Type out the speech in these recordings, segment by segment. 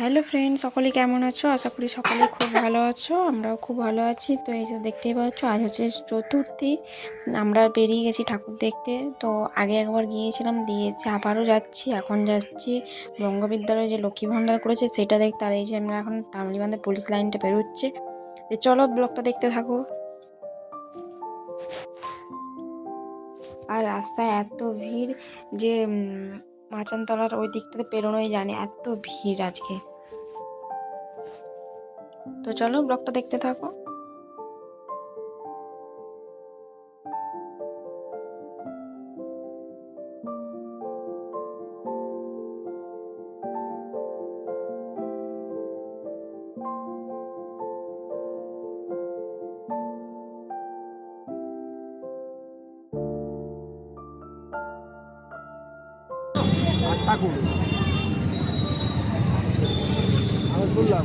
Hello friend, সকলে কেমন আছো? আশা করি সকলে খুব ভালো আছো, আমরাও খুব ভালো আছি। তো এই যে দেখতেই পাচ্ছ, আজ হচ্ছে চতুর্থী, আমরা বেরিয়ে গেছি ঠাকুর দেখতে। তো আগে একবার গিয়েছিলাম দিয়েছি আবারও যাচ্ছি, এখন যাচ্ছি বঙ্গবিদ্যালয়ে যে লক্ষ্মী ভাণ্ডার করেছে, সেটা দেখতে। আর এই যে আমরা এখন তামলিবান্ধে পুলিশ লাইনটা বেরোচ্ছে। চলো ব্লগটা দেখতে থাকো। আর রাস্তায় এত ভিড় যে মাচানতলার ওই দিকটাতে পেরোনোই জানে এত ভিড় আজকে। তো চলো ব্লগটা দেখতে থাকো। ঠাকুর। আমি শুনলাম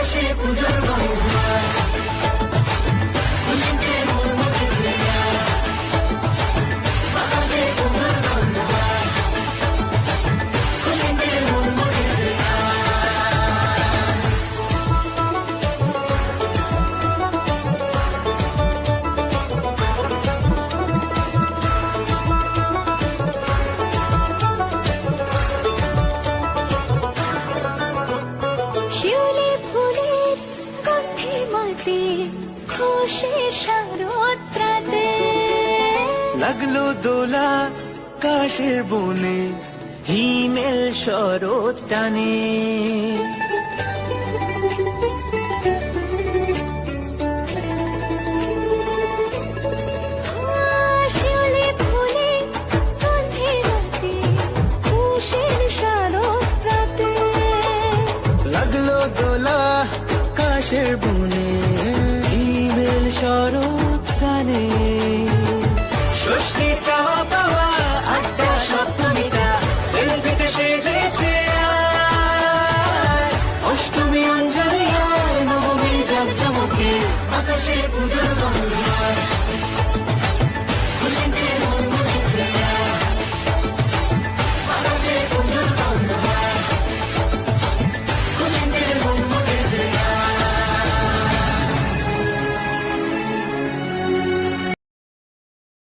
আকাশে পুজোর গন্ধ খুশি শারদ্রাতে লাগল দোলা কাশের বনে হিমেল শরৎ টানে। লাগল দোলা কাশের বনে হিমেল